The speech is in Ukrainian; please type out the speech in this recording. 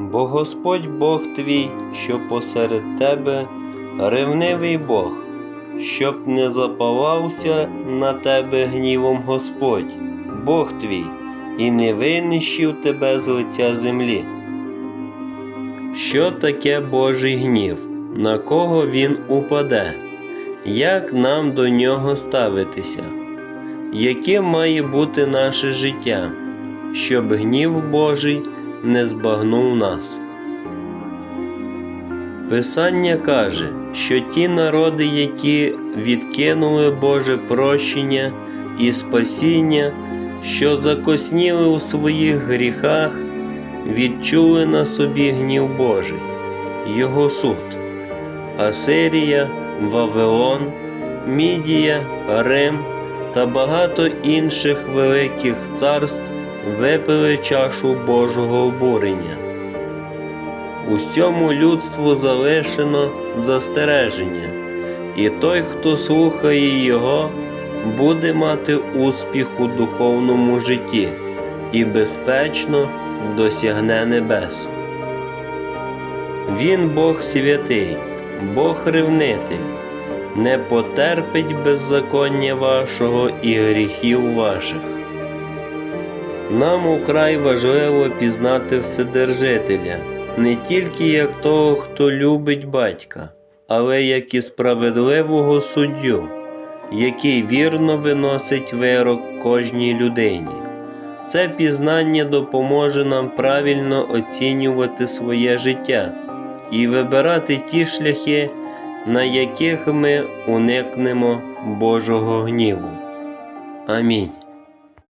Бо Господь Бог твій, що посеред тебе, ревнивий Бог, щоб не запалався на тебе гнівом Господь, Бог твій, і не винищив тебе з лиця землі. Що таке Божий гнів? На кого він упаде? Як нам до нього ставитися? Яке має бути наше життя, щоб гнів Божий не збагнув нас? Писання каже, що ті народи, які відкинули Боже прощення і спасіння, що закосніли у своїх гріхах, відчули на собі гнів Божий, Його суд. Асирія, Вавилон, Мідія, Рим та багато інших великих царств випили чашу Божого обурення. Усьому людству залишено застереження, і той, хто слухає його, буде мати успіх у духовному житті і безпечно досягне небес. Він Бог святий, Бог ревнитель, не потерпить беззаконня вашого і гріхів ваших. Нам украй важливо пізнати Вседержителя не тільки як того, хто любить батька, але як і справедливого суддю, який вірно виносить вирок кожній людині. Це пізнання допоможе нам правильно оцінювати своє життя і вибирати ті шляхи, на яких ми уникнемо Божого гніву. Амінь.